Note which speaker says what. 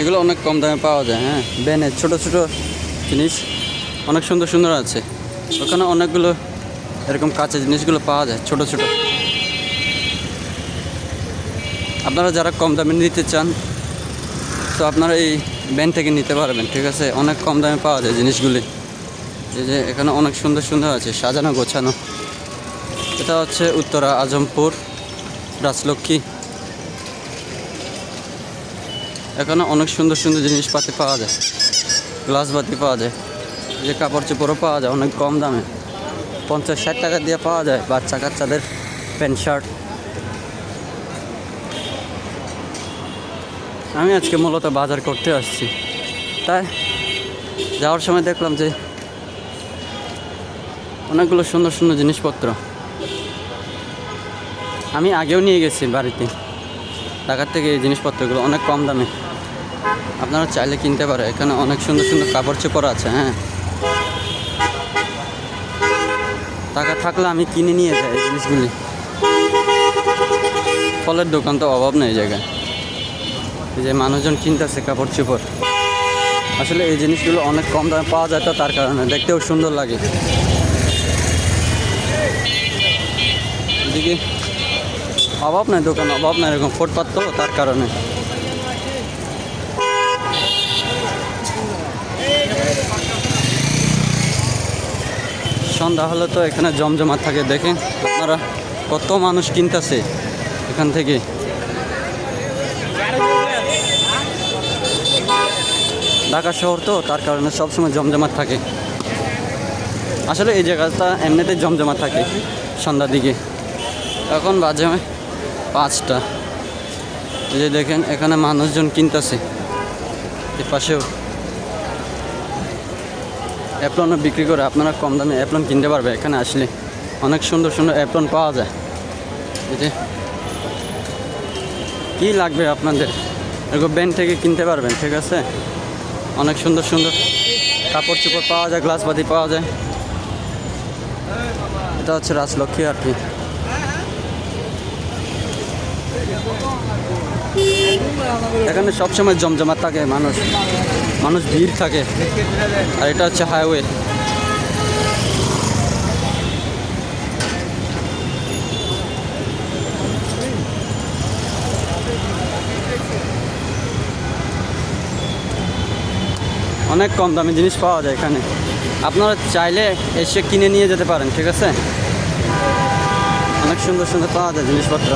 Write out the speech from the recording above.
Speaker 1: এগুলো অনেক কম দামে পাওয়া যায় হ্যাঁ। ব্যানের ছোট ছোট জিনিস অনেক সুন্দর সুন্দর আছে। ওখানে অনেকগুলো এরকম কাঁচা জিনিসগুলো পাওয়া যায়, ছোট ছোট। আপনারা যারা কম দামে নিতে চান, তো আপনারা এই ব্যান থেকে নিতে পারবেন, ঠিক আছে? অনেক কম দামে পাওয়া যায় জিনিসগুলি। এই যে এখানে অনেক সুন্দর সুন্দর আছে, সাজানো, গোছানো। এটা হচ্ছে উত্তরা আজমপুর, রাজলক্ষ্মী। এখানে অনেক সুন্দর সুন্দর জিনিসপাতি পাওয়া যায়। গ্লাস বাতি পাওয়া যায়। যে কাপড় চোপড়ও পাওয়া যায় অনেক কম দামে। পঞ্চাশ ষাট টাকা দিয়ে পাওয়া যায় বাচ্চা কাচ্চাদের প্যান্ট শার্ট। আমি আজকে মূলত বাজার করতে আসছি। তাই যাওয়ার সময় দেখলাম যে অনেকগুলো সুন্দর সুন্দর জিনিসপত্র। আমি আগেও নিয়ে গেছি বাড়িতে। ঢাকার থেকে এই জিনিসপত্রগুলো অনেক কম দামে। আপনারা চাইলে কিনতে পারে এখানে অনেক সুন্দর সুন্দর কাপড় চোপড় আছে হ্যাঁ। টাকা থাকলে আমি কিনে নিয়ে যাই এই জিনিসগুলি। ফলের দোকান তো অভাব নেই জায়গায়। এই যে মানুষজন কিনতেছে কাপড় চোপড়। আসলে এই জিনিসগুলো অনেক কম দামে পাওয়া যায় তো তার কারণে। দেখতেও সুন্দর লাগে। এদিকে অভাব নাই দোকান, অভাব নাই এরকম ফুটপাত তো তার কারণে। সন্ধ্যা হলে তো এখানে জমজমাট থাকে দেখেন আপনারা কত মানুষ কিনতেছে এখান থেকে। ঢাকা শহর তো, তার কারণে সবসময় জমজমাট থাকে। আসলে এই জায়গাটা এমনিতেই জমজমাট থাকে সন্ধ্যার দিকে। এখন বাজে পাঁচটা। এই যে দেখেন, এখানে মানুষজন কিনতেছে। এর পাশেও অ্যাপ্লনও বিক্রি করে আপনারা কম দামে অ্যাপ্লন কিনতে পারবে এখানে আসলে। অনেক সুন্দর সুন্দর অ্যাপ্লন পাওয়া যায়। যে। কী লাগবে আপনাদের? এরকম ব্যান্ড থেকে কিনতে পারবেন, ঠিক আছে? অনেক সুন্দর সুন্দর কাপড় চোপড় পাওয়া যায় গ্লাসবাতি পাওয়া যায়। এটা হচ্ছে রাজলক্ষ্মী আর কি। এখানে সবসময় জমজমাট থাকে মানুষ। মানুষ ভিড় থাকে। আর এটা হচ্ছে হাইওয়ে। অনেক কম দামি জিনিস পাওয়া যায় এখানে। আপনারা চাইলে এসে কিনে নিয়ে যেতে পারেন, ঠিক আছে? অনেক সুন্দর সুন্দর পাওয়া যায় জিনিসপত্র।